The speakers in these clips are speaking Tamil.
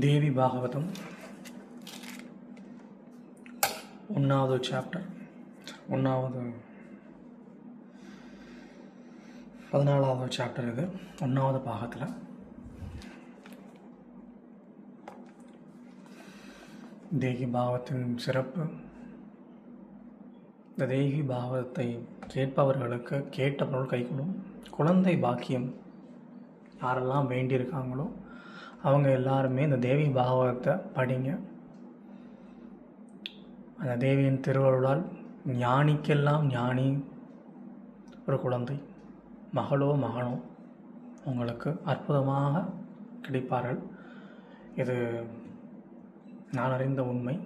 தேவி பாகவதம். ஒன்றாவது சாப்டர் ஒன்றாவது பதினாலாவது சாப்டர் இது. ஒன்றாவது பாகத்தில். தேகி பாகவத்தின் சிறப்பு. இந்த தேகி பாகவத்தை கேட்பவர்களுக்கு கேட்ட பொருள் கைகூடும். குழந்தை பாக்கியம் யாரெல்லாம் வேண்டியிருக்காங்களோ அவங்க எல்லாருமே இந்த தேவி பாகவதத்தை படிங்க. அந்த தேவியின் திருவருளால் ஞானிக்கெல்லாம் ஞானி ஒரு குழந்தை மகளோ மகனோ உங்களுக்கு அற்புதமாக கிடைப்பார்கள். இது நான் அறிந்த உண்மை.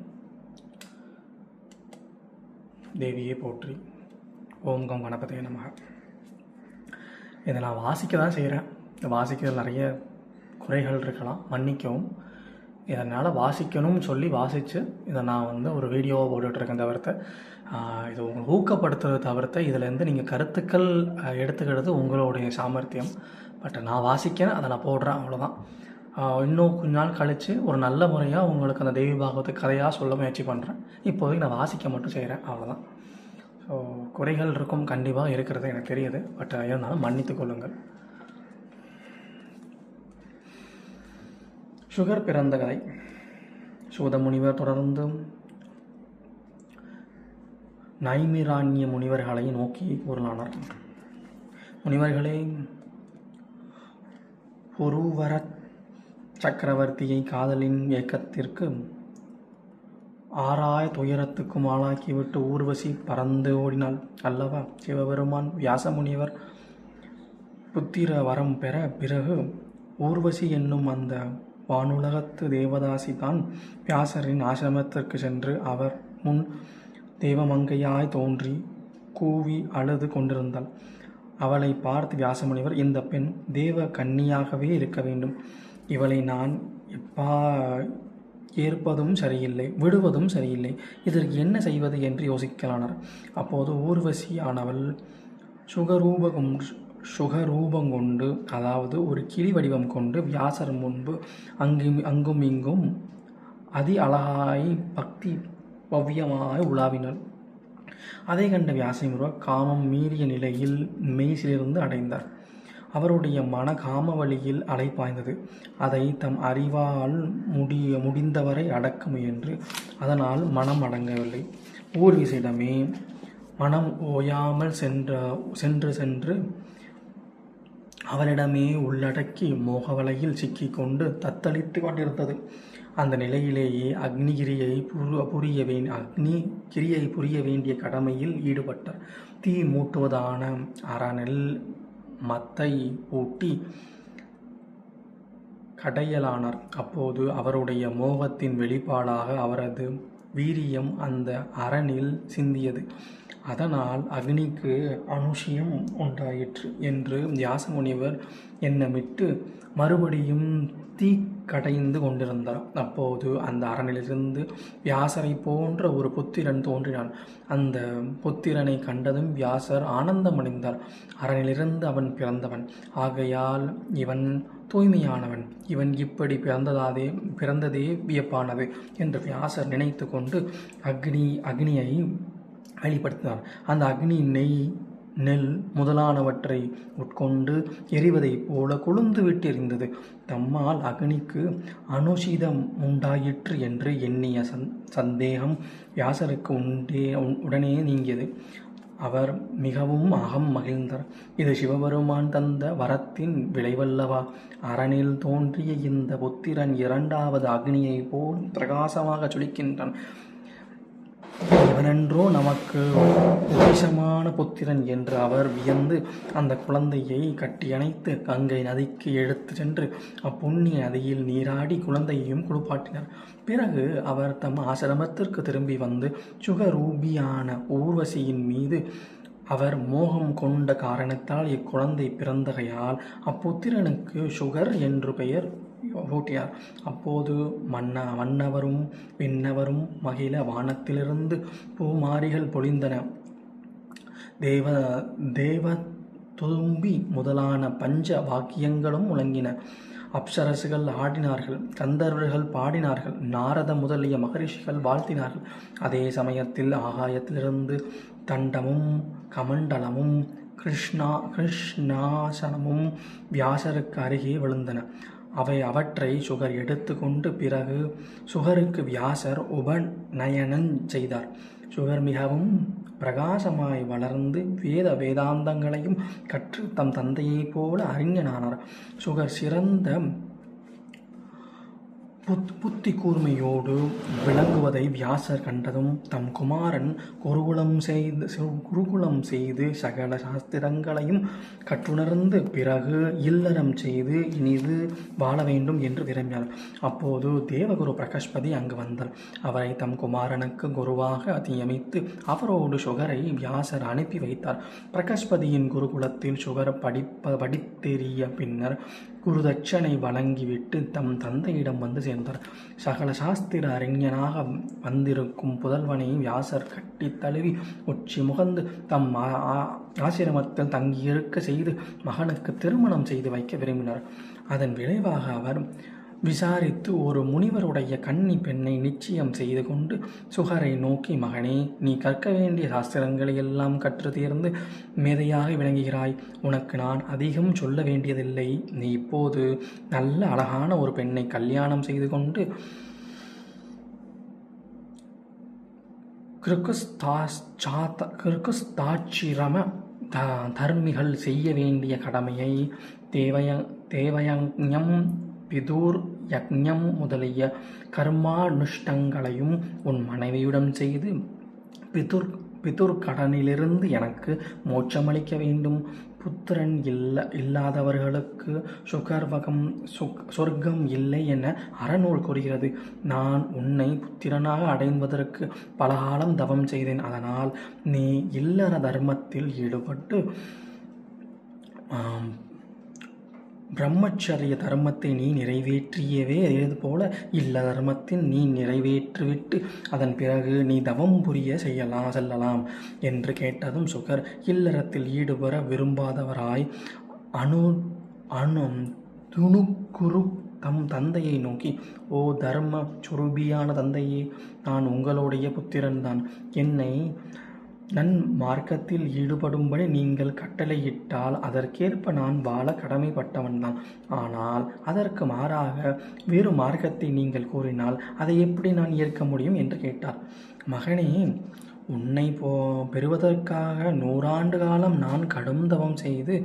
தேவியே போற்றி. ஓம் கம் கணபதே நமக. இதை நான் வாசிக்க தான் செய்கிறேன் வாசிக்கிறது நிறைய குறைகள் இருக்கலாம் மன்னிக்கவும். இதனால் வாசிக்கணும்னு சொல்லி வாசித்து இதை நான் வந்து ஒரு வீடியோவாக போட்டுட்ருக்கேன் தவிர்த்து. இது உங்களை ஊக்கப்படுத்துறதை தவிர்த்து இதிலேருந்து நீங்கள் கருத்துக்கள் எடுத்துக்கிறது உங்களுடைய சாமர்த்தியம். பட் நான் வாசிக்கிறேன் அதை நான் போடுறேன் அவ்வளோதான் இன்னும் கொஞ்ச நாள் கழித்து ஒரு நல்ல முறையாக உங்களுக்கு அந்த தேவி பாகவத்தை கதையாக சொல்ல முயற்சி பண்ணுறேன் இப்போதைக்கு நான் வாசிக்க மட்டும் செய்கிறேன் அவ்வளோதான் ஸோ குறைகள் இருக்கும் கண்டிப்பாக இருக்கிறது எனக்கு தெரியுது. பட் இருந்தாலும் மன்னித்துக் கொள்ளுங்கள். சுகர் பிறந்த கதை சூத முனிவர் தொடர்ந்து நைமிராணிய முனிவர்களை நோக்கி கூறலானார் முனிவர்களே ஒருவர சக்கரவர்த்தியை காதலின் இயக்கத்திற்கு ஆராய துயரத்துக்கும் ஆளாக்கிவிட்டு ஊர்வசி பறந்து ஓடினாள். அல்லவா சிவபெருமான் வியாசமுனிவர் புத்திர வரம் பெற பிறகு ஊர்வசி என்னும் அந்த வானுலகத்து தேவதாசி தான் வியாசரின் ஆசிரமத்திற்கு சென்று அவர் முன் தேவமங்கையாய் தோன்றி கூவி அழுது கொண்டிருந்தாள். அவளை பார்த்து வியாசமுனிவர் இந்த பெண் தேவ கன்னியாகவே இருக்க வேண்டும். இவளை நான் எப்பா ஏற்பதும் சரியில்லை விடுவதும் சரியில்லை. இதற்கு என்ன செய்வது? என்று யோசிக்கலானார். அப்போது ஊர்வசி ஆனவள் சுகரூபகம் சுகரூபம் கொண்டு அதாவது ஒரு கிளி வடிவம் கொண்டு வியாசர் முன்பு அங்கும் அங்கும் இங்கும் அதி அழகாய் பக்தி பவ்யமாய் உலாவினர். அதை கண்ட வியாசமுருவர் காமம் மீறிய நிலையில் மெய்சிலிருந்து அடைந்தார். அவருடைய மன காம வழியில் அலைப்பாய்ந்தது அதை தம் அறிவால் முடிய முடிந்தவரை அடக்க முயன்று அதனால் மனம் அடங்கவில்லை. ஊர்விசிடமே மனம் ஓயாமல் சென்ற சென்று சென்று அவளிடமே உள்ளடக்கி மோகவலையில் சிக்கிக்கொண்டு தத்தளித்து கொண்டிருந்தது. அந்த நிலையிலேயே அக்னிகிரியை புரிய புரிய வே அக்னி கிரியை புரிய வேண்டிய கடமையில் ஈடுபட்டார் தீ மூட்டுவதான அறநெல் மத்தை ஊட்டி கடையலானார். அப்போது அவருடைய மோகத்தின் வெளிப்பாடாக அவரது வீரியம் அந்த அரணில் சிந்தியது. அதனால் அக்னிக்கு அனுஷியம் உண்டாயிற்று என்று வியாச முனிவர் எண்ணமிட்டு மறுபடியும் தீ கடைந்து கொண்டிருந்தார். அப்போது அந்த அரணிலிருந்து வியாசரை போன்ற ஒரு புத்திரன் தோன்றினான். அந்த புத்திரனை கண்டதும் வியாசர் ஆனந்தமடைந்தார். அரணிலிருந்து அவன் பிறந்தவன். ஆகையால் இவன் தூய்மையானவன். இவன் இப்படி பிறந்ததாதே பிறந்ததே வியப்பானது என்று வியாசர் நினைத்து கொண்டு அக்னி அக்னியை வெளிப்படுத்தினார். அந்த அக்னி நெய் நெல் முதலானவற்றை உட்கொண்டு எரிவதைப் போல கொழுந்து விட்டெறிந்தது தம்மால் அக்னிக்கு அனுஷிதம் உண்டாயிற்று என்று எண்ணிய சந் சந்தேகம் வியாசருக்கு உண்டே உடனே நீங்கியது. அவர் மிகவும் அகம் மகிழ்ந்தார். இது சிவபெருமான் தந்த வரத்தின் விளைவல்லவா? அரணில் தோன்றிய இந்த புத்திரன் இரண்டாவது அக்னியைப் போல் பிரகாசமாக சுளிக்கின்றான். இவனென்றோ நமக்கு உபேசமான புத்திரன் என்று அவர் வியந்து அந்த குழந்தையை கட்டியணைத்து கங்கை நதிக்கு எடுத்து சென்று அப்புண்ணிய நதியில் நீராடி குழந்தையையும் குளிப்பாட்டினார். பிறகு அவர் தம் ஆசிரமத்திற்கு திரும்பி வந்து சுகரூபியான ஊர்வசியின் மீது அவர் மோகம் கொண்ட காரணத்தால் இக்குழந்தை பிறந்தகையால் அப்புத்திரனுக்கு சுகர் என்று பெயர் ஊட்டினார் அப்போது மன்ன மன்னவரும் விண்ணவரும் மகிழ வானத்திலிருந்து பூமாரிகள் பொழிந்தன. தேவ தேவ தும்பி முதலான பஞ்ச வாக்கியங்களும் முழங்கின. அப்சரசுகள் ஆடினார்கள் கந்தர்வர்கள் பாடினார்கள் நாரத முதலிய மகரிஷிகள் வாழ்த்தினார்கள். அதே சமயத்தில் ஆகாயத்திலிருந்து தண்டமும் கமண்டலமும் கிருஷ்ணா கிருஷ்ணாசனமும் வியாசருக்கு அருகே விழுந்தன. அவை அவற்றை சுகர் எடுத்துக்கொண்டு பிறகு சுகருக்கு வியாசர் உபநயனம் செய்தார். சுகர் மிகவும் பிரகாசமாய் வளர்ந்து வேத வேதாந்தங்களையும் கற்று தம் தந்தையைப் போல அறிஞனானார். சுகர் சிறந்த புத் புத்தி கூர்மையோடு விளங்குவதை வியாசர் கண்டதும் தம் குமாரன் குருகுலம் செய்து குருகுலம் செய்து சகல சாஸ்திரங்களையும் கற்றுணர்ந்து பிறகு இல்லறம் செய்து இனிது வாழ வேண்டும் என்று விரும்பினார். அப்போது தேவகுரு பிரகஷ்பதி அங்கு வந்தார். அவரை தம் குமாரனுக்கு குருவாக நியமித்து அவரோடு சுகரை வியாசர் அனுப்பி வைத்தார். பிரகஷ்பதியின் குருகுலத்தில் சுகர் படிப்ப படித்தெறிய பின்னர் குருதட்சனை வழங்கிவிட்டு தம் தந்தையிடம் வந்து சேர்ந்தார். சகல சாஸ்திர அறிஞனாக வந்திருக்கும் புதல்வனை வியாசர் கட்டித் தழுவி உச்சி முகந்து தம் ஆசிரமத்தில் தங்கியிருக்க செய்து மகனுக்கு திருமணம் செய்து வைக்க விரும்பினார். அதன் விளைவாக அவர் விசாரித்து ஒரு முனிவருடைய கன்னி பெண்ணை நிச்சயம் செய்து கொண்டு சுகரை நோக்கி மகனே நீ கற்க வேண்டிய சாஸ்திரங்களை எல்லாம் கற்று தேர்ந்து மேதையாக விளங்குகிறாய். உனக்கு நான் அதிகம் சொல்ல வேண்டியதில்லை. நீ இப்போது நல்ல அழகான ஒரு பெண்ணை கல்யாணம் செய்து கொண்டு கிருக்குஸ்தாச்சாத கிருக்குஸ்தாச்சிரம த தர்மிகள் செய்ய வேண்டிய கடமையை தேவய தேவயஞம் பிதுர் யக்ஞம் முதலிய கர்மானுஷ்டங்களையும் உன் மனைவியுடன் செய்து பிதுர் பிதுர் கடனிலிருந்து எனக்கு மோட்சமளிக்க வேண்டும். புத்திரன் இல்ல இல்லாதவர்களுக்கு சுகர்வகம் சுக் சொர்க்கம் இல்லை என அறநூல் கூறுகிறது. நான் உன்னை புத்திரனாக அடைவதற்கு பலகாலம் தவம் செய்தேன். அதனால் நீ இல்லற தர்மத்தில் ஈடுபட்டு பிரம்மச்சரிய தர்மத்தை நீ நிறைவேற்றியவே இது போல இல்ல தர்மத்தின் நீ நிறைவேற்றிவிட்டு அதன் பிறகு நீ தவம் புரிய செய்யலாம் செல்லலாம் என்று கேட்டதும் சுகர் இல்லறத்தில் ஈடுபட விரும்பாதவராய் அணு அணு துணுக்குறு தம் தந்தையை நோக்கி ஓ தர்ம சுரூபியான தந்தையே நான் உங்களுடைய புத்திரன்தான். என்னை நன் மார்க்கத்தில் ஈடுபடும்படி நீங்கள் கட்டளையிட்டால் அதற்கேற்ப நான் வாழ கடமைப்பட்டவன்தான். ஆனால் அதற்கு மாறாக வேறு மார்க்கத்தை நீங்கள் கூறினால் அதை எப்படி நான் ஏற்க முடியும் என்று கேட்டார். மகனே உன்னை போ பெறுவதற்காக நூறாண்டு காலம் நான் கடும் தவம் செய்து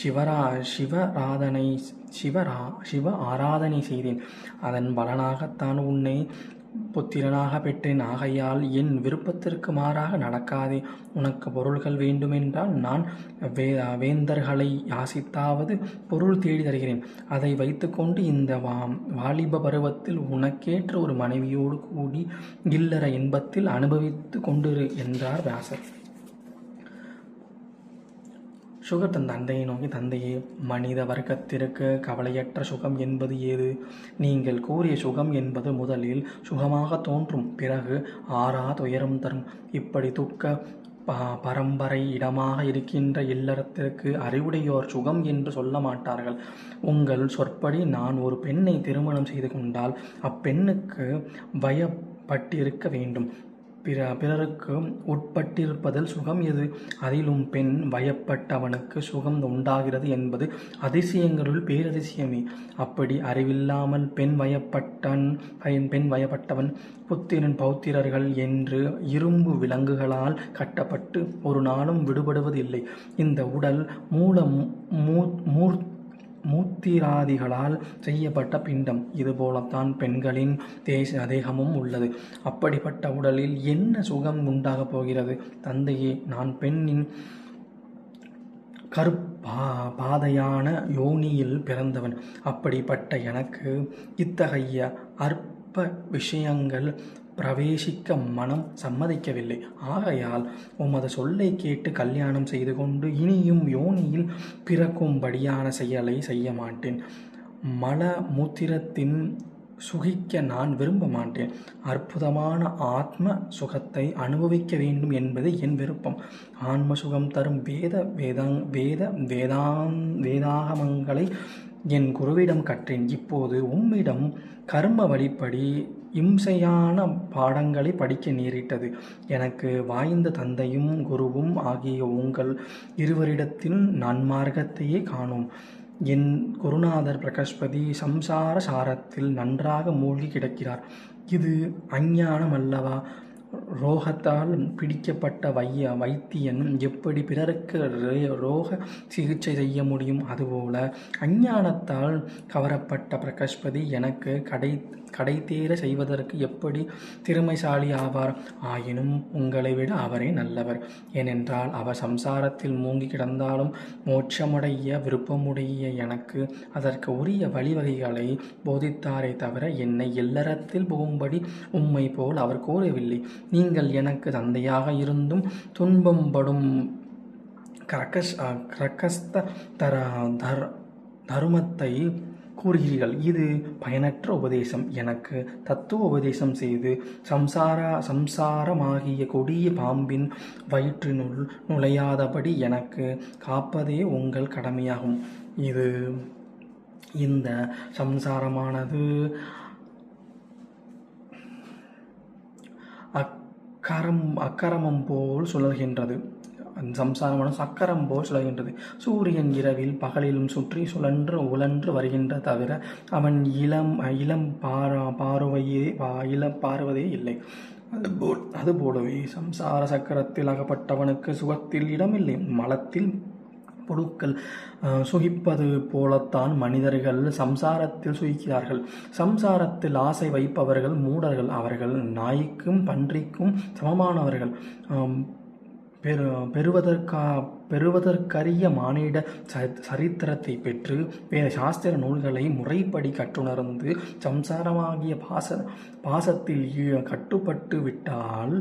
சிவரா சிவராதனை சிவரா சிவ ஆராதனை செய்தேன். அதன் பலனாகத்தான் உன்னை புத்திரனாக பெற்றேன். ஆகையால் என் விருப்பத்திற்கு மாறாக நடக்காதே. உனக்கு பொருள்கள் வேண்டுமென்றால் நான் வே வேந்தர்களை யாசித்தாவது பொருள் தேடி தருகிறேன். அதை வைத்துக்கொண்டு இந்த வா வாலிப பருவத்தில் உனக்கேற்ற ஒரு மனைவியோடு கூடி இல்லற இன்பத்தில் அனுபவித்து கொண்டிரு என்றார் வியாசர். சுகர் தன் தந்தையை நோக்கி தந்தையே மனித வர்க்கத்திற்கு கவலையற்ற சுகம் என்பது ஏது? நீங்கள் கூறிய சுகம் என்பது முதலில் சுகமாக தோன்றும். பிறகு ஆறா துயரம் தரும். இப்படி துக்க ப பரம்பரை இடமாக இருக்கின்ற இல்லறத்திற்கு அறிவுடையோர் சுகம் என்று சொல்ல மாட்டார்கள். உங்கள் சொற்படி நான் ஒரு பெண்ணை திருமணம் செய்து கொண்டால் அப்பெண்ணுக்கு பயப்பட்டிருக்க வேண்டும். பிற பிறருக்கு உட்பட்டிருப்பதில் சுகம் எது? அதிலும் பெண் வயப்பட்டவனுக்கு சுகம் உண்டாகிறது என்பது அதிசயங்களுள் பேரதிசயமே. அப்படி அறிவில்லாமல் பெண் வயப்பட்டன் பயன் பெண் வயப்பட்டவன் புத்திரன் பௌத்திரர்கள் என்று இரும்பு விலங்குகளால் கட்டப்பட்டு ஒரு நாளும் விடுபடுவதில்லை. இந்த உடல் மூல மூ மூர் மூத்திராதிகளால் செய்யப்பட்ட பிண்டம். இதுபோலத்தான் பெண்களின் தேச தேகமும் உள்ளது. அப்படிப்பட்ட உடலில் என்ன சுகம் உண்டாகப் போகிறது? தந்தையே நான் பெண்ணின் கருப்பா பாதையான யோனியில் பிறந்தவன். அப்படிப்பட்ட எனக்கு இத்தகைய அற்ப விஷயங்கள் பிரவேசிக்க மனம் சம்மதிக்கவில்லை. ஆகையால் உமது சொல்லை கேட்டு கல்யாணம் செய்து கொண்டு இனியும் யோனியில் பிறக்கும்படியான செயலை செய்ய மாட்டேன். மல மூத்திரத்தின் சுகிக்க நான் விரும்ப மாட்டேன். அற்புதமான ஆத்ம சுகத்தை அனுபவிக்க வேண்டும் என்பது என் விருப்பம். ஆன்ம சுகம் தரும் வேத வேதாங் வேத வேதாங் வேதாகமங்களை என் குருவிடம் கற்றேன். இப்போது உம்மிடம் கர்ம வழிப்படி இம்சையான பாடங்களை படிக்க நேரிட்டது. எனக்கு வாய்ந்த தந்தையும் குருவும் ஆகிய உங்கள் இருவரிடத்தின் நன்மார்க்கத்தையே காணோம். என் குருநாதர் பிரகஸ்பதி சம்சார சாரத்தில் நன்றாக மூழ்கி கிடக்கிறார். இது அஞ்ஞானம் அல்லவா ரோகத்தால் பிடிக்கப்பட்ட வைய வைத்தியன் எப்படி பிறருக்கு ரோக சிகிச்சை செய்ய முடியும்? அதுபோல அஞ்ஞானத்தால் கவரப்பட்ட பிரகஸ்பதி எனக்கு கடை கடை செய்வதற்கு எப்படி திறமைசாலி ஆவார் ஆயினும் உங்களை விட அவரே நல்லவர். ஏனென்றால் அவர் சம்சாரத்தில் மூங்கி கிடந்தாலும் மோட்சமுடைய விருப்பமுடைய எனக்கு அதற்கு உரிய வழிவகைகளை போதித்தாரே தவிர என்னை இல்லறத்தில் போகும்படி உம்மை போல் அவர் கூறவில்லை. நீங்கள் எனக்கு தந்தையாக இருந்தும் துன்பம் படும் கிரகஸ் கிரகஸ்த தர தர் தருமத்தை கூறுகிறீர்கள். இது பயனற்ற உபதேசம். எனக்கு தத்துவ உபதேசம் செய்து சம்சார சம்சாரமாகிய கொடிய பாம்பின் வயிற்றினுள் நுழையாதபடி எனக்கு காப்பதே உங்கள் கடமையாகும். இது இந்த சம்சாரமானது அக்கரம் அக்கரமம் போல் சுழல்கின்றது. சம்சாரமான சக்கரம் போல் சுழல்கின்றது. சூரியன் இரவில் பகலிலும் சுற்றி சுழன்று உழன்று வருகின்ற தவிர அவன் இளம் இளம் பாரா பார்வையே பா- இளம் பார்வதே இல்லை. அதுபோல் அதுபோலவே சம்சார சக்கரத்தில் அகப்பட்டவனுக்கு சுகத்தில் இடமில்லை. மலத்தில் புழுக்கள் சுகிப்பது போலத்தான் மனிதர்கள் சம்சாரத்தில் சுகிக்கிறார்கள். சம்சாரத்தில் ஆசை வைப்பவர்கள் மூடர்கள். அவர்கள் நாய்க்கும் பன்றிக்கும் சமமானவர்கள். பெரு பெறுவதற்கா பெறுவதற்கரிய மானிட ச- சரித்திரத்தை பெற்று வேத சாஸ்திர நூல்களை முறைப்படி கற்றுணர்ந்து சம்சாரமாகிய பாச பாசத்தில் ஈ- கட்டுப்பட்டு விட்டால்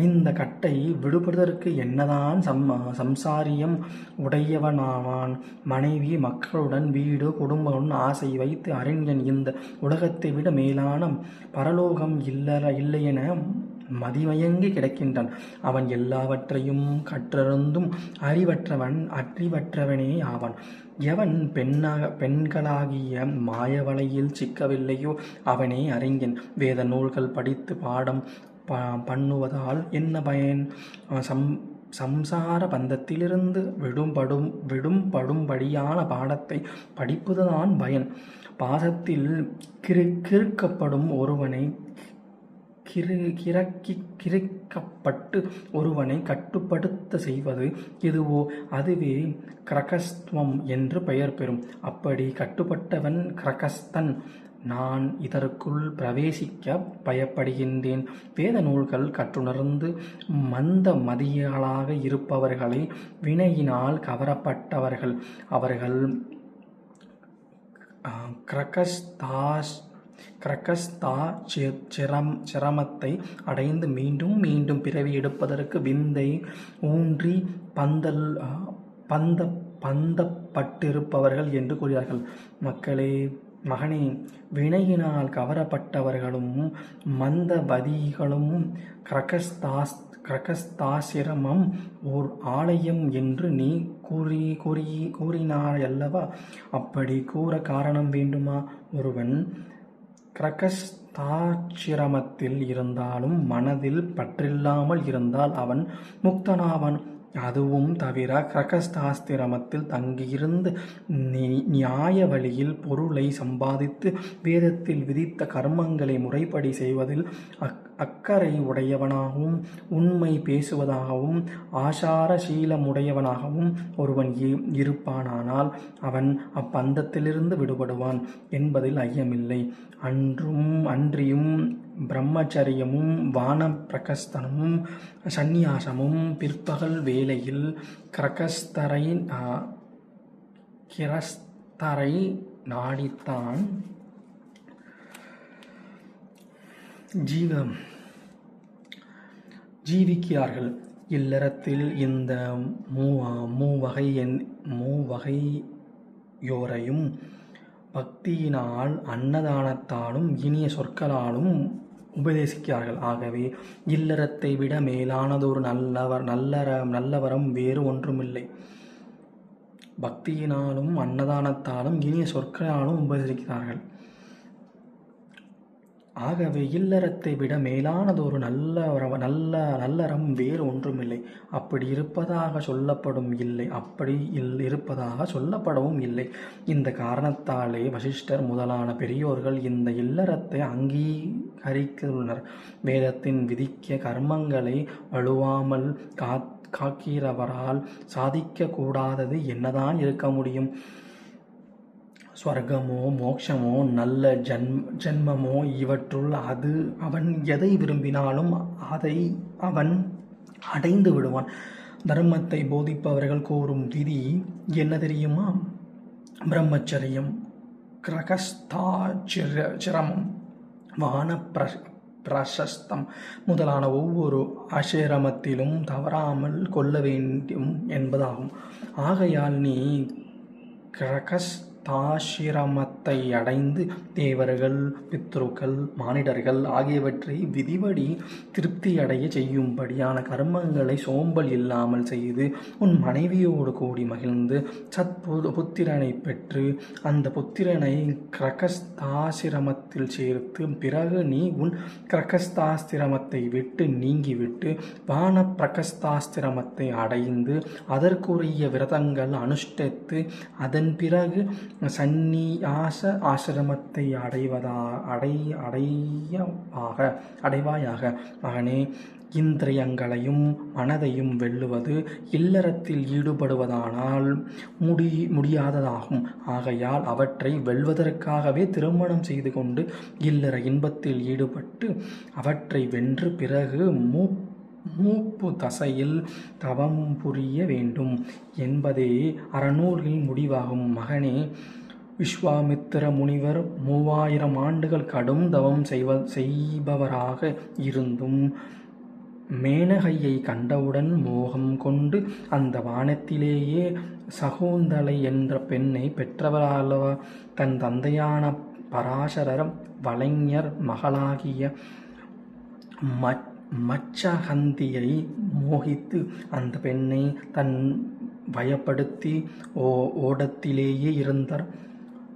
இந்த கட்டை விடுபடுவதற்கு என்னதான் சம் சம்சாரியம் உடையவனாவான். மனைவி மக்களுடன் வீடு குடும்பம் ஆசை வைத்து அறிஞன் இந்த உலகத்தை விட மேலான பரலோகம் இல்லற இல்லையென மதிமயங்கி கிடக்கின்றான். அவன் எல்லாவற்றையும் கற்றறிந்தும் அறிவற்றவன் அறிவற்றவனே ஆவான். எவன் பெண்ணாக பெண்களாகிய மாயவலையில் சிக்கவில்லையோ அவனே அறிஞன். வேத நூல்கள் படித்து பாடம் ப பண்ணுவதால் என்ன பயன்? சம் சம்சார பந்தத்திலிருந்து விடும்படும் விடும்படும்படியான பாடத்தை படிப்பதுதான் பயன். பாசத்தில் கிறு கிறுக்கப்படும் ஒருவனை கிறு கிறக்கி கிரிக்கப்பட்டு ஒருவனை கட்டுப்படுத்த செய்வது எதுவோ அதுவே கிரகஸ்துவம் என்று பெயர் பெறும். அப்படி கட்டுப்பட்டவன் கிரகஸ்தன். நான் இதற்குள் பிரவேசிக்க பயப்படுகின்றேன். வேத நூல்கள் கற்றுணர்ந்து மந்த மதியர்களாக இருப்பவர்களை வினையினால் கவரப்பட்டவர்கள். அவர்கள் கிரகஸ்தாஸ் கிரகஸ்தா சிரம் சிரமத்தை அடைந்து மீண்டும் மீண்டும் பிறவி எடுப்பதற்கு விந்தை ஊன்றி பந்தல் பந்த பந்தப்பட்டிருப்பவர்கள் என்று கூறுகிறார்கள். மக்களே மகனே வினையினால் கவரப்பட்டவர்களும் மந்தவதிகளும் கிரகஸ்தாஸ் கிரகஸ்தாசிரமம் ஓர் ஆலயம் என்று நீ கூறி கூறி கூறினாயல்லவா? அப்படி கூற காரணம் வேண்டுமா? ஒருவன் கிரகஸ்தாச்சிரமத்தில் இருந்தாலும் மனதில் பற்றில்லாமல் இருந்தால் அவன் முக்தனாவான். அதுவும் தவிர கிரகஸ்தாஸ்திரமத்தில் தங்கியிருந்து நி- நியாய வழியில் பொருளை சம்பாதித்து வேதத்தில் விதித்த கர்மங்களை முறைப்படி செய்வதில் அக் அக்கறை உடையவனாகவும் உண்மை பேசுவதாகவும் ஆசார சீலமுடையவனாகவும் ஒருவன் இ- இருப்பானானால் அவன் அப்பந்தத்திலிருந்து விடுபடுவான் என்பதில் ஐயமில்லை. அன்றும் அன்றியும் பிரம்மச்சரியமும் வானப்பிரகஸ்தனமும் சந்நியாசமும் பிற்பகல் வேளையில் கிரகஸ்தரை கிரஸ்தரை நாடித்தான் ஜீவம். ஜீவிக்கிறார்கள் இல்லறத்தில் இந்த மூ மூவகை என் மூவகையோரையும் பக்தியினால் அன்னதானத்தாலும் இனிய சொற்களாலும் உபதேசிக்கிறார்கள். ஆகவே இல்லறத்தை விட மேலானதொரு நல்லவர் நல்லற நல்லவரம் வேறு ஒன்றுமில்லை. பக்தியினாலும் அன்னதானத்தாலும் இனிய சொற்களாலும் உபதேசிக்கிறார்கள். ஆகவே இல்லறத்தை விட மேலானதொரு நல்ல வர- நல்ல நல்லறம் வேறு ஒன்றுமில்லை. அப்படி இருப்பதாக சொல்லப்படும் இல்லை. அப்படி இல் இருப்பதாக சொல்லப்படவும் இல்லை. இந்த காரணத்தாலே வசிஷ்டர் முதலான பெரியோர்கள் இந்த இல்லறத்தை அங்கீகரித்துள்ளனர். வேதத்தின் விதிக்க கர்மங்களை வலுவாமல் காத் காக்கிறவரால் சாதிக்கக்கூடாதது என்னதான் இருக்க முடியும்? சொர்க்கமோ மோட்சமோ நல்ல ஜன் ஜென்மமோ இவற்றுள் அது அவன் எதை விரும்பினாலும் அதை அவன் அடைந்து விடுவான். தர்மத்தை போதிப்பவர்கள் கூறும் விதி என்ன தெரியுமா? பிரம்மச்சரியம் கிரகஸ்தாச்சிர சிரமம் வான பிர பிரசஸ்தம் முதலான ஒவ்வொரு ஆசிரமத்திலும் தவறாமல் கொள்ள வேண்டும் என்பதாகும். ஆகையால் நீ தாஷிரமத்தை அடைந்து தேவர்கள் பித்ருக்கள் மானிடர்கள் ஆகியவற்றை விதிபடி திருப்தியடைய செய்யும்படியான கர்மங்களை சோம்பல் இல்லாமல் செய்து உன் மனைவியோடு கூடி மகிழ்ந்து சத்பு புத்திரனை பெற்று அந்த புத்திரனை கிரகஸ்தாசிரமத்தில் சேர்த்து பிறகு நீ உன் கிரகஸ்தாஸ்திரமத்தை விட்டு நீங்கிவிட்டு வான பிரகஸ்தாஸ்திரமத்தை அடைந்து அதற்குரிய விரதங்கள் அனுஷ்டித்து அதன் பிறகு சந்நியாச ஆசிரமத்தை அடைவதா அடை அடையவாக அடைவாயாக. மகனே இந்திரியங்களையும் மனதையும் வெல்லுவது இல்லறத்தில் ஈடுபடுவதானால் முடி முடியாததாகும். ஆகையால் அவற்றை வெல்வதற்காகவே திருமணம் செய்து கொண்டு இல்லற இன்பத்தில் ஈடுபட்டு அவற்றை வென்று பிறகு மூ மூப்பு தசையில் தவம் புரிய வேண்டும் என்பதே அறநூறில் முடிவாகும். மகனே விஸ்வாமித்திர முனிவர் மூவாயிரம் ஆண்டுகள் கடும் தவம் செய்வ செய்பவராக இருந்தும் மேனகையை கண்டவுடன் மோகம் கொண்டு அந்த வானத்திலேயே சகோந்தலை என்ற பெண்ணை பெற்றவரல்லவா தன் தந்தையான பராசரர் வலைஞர் மகளாகிய மச் மச்சகந்தியை மோகித்து அந்த பெண்ணை தன் பயப்படுத்தி ஓ ஓடத்திலேயே இருந்தார்.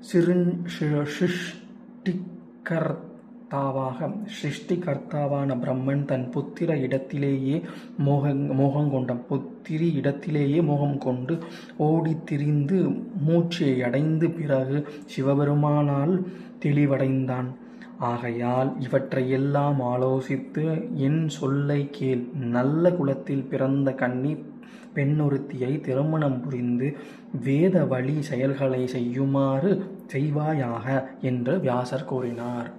சிறுன் சிருஷ்டிகர்த்தாவாக சிருஷ்டிகர்த்தாவான பிரம்மன் தன் புத்திர இடத்திலேயே மோகங் மோகங்கொண்ட புத்திரி இடத்திலேயே மோகம் கொண்டு ஓடி திரிந்து மூச்சை அடைந்து பிறகு சிவபெருமானால் தெளிவடைந்தான். ஆகையால் இவற்றையெல்லாம் ஆலோசித்து என் சொல்லை கேள். நல்ல குலத்தில் பிறந்த கன்னி பெண்ணொருத்தியை திருமணம் புரிந்து வேத வழி செயல்களை செய்யுமாறு செய்வாயாக என்று வியாசர் கூறினார்.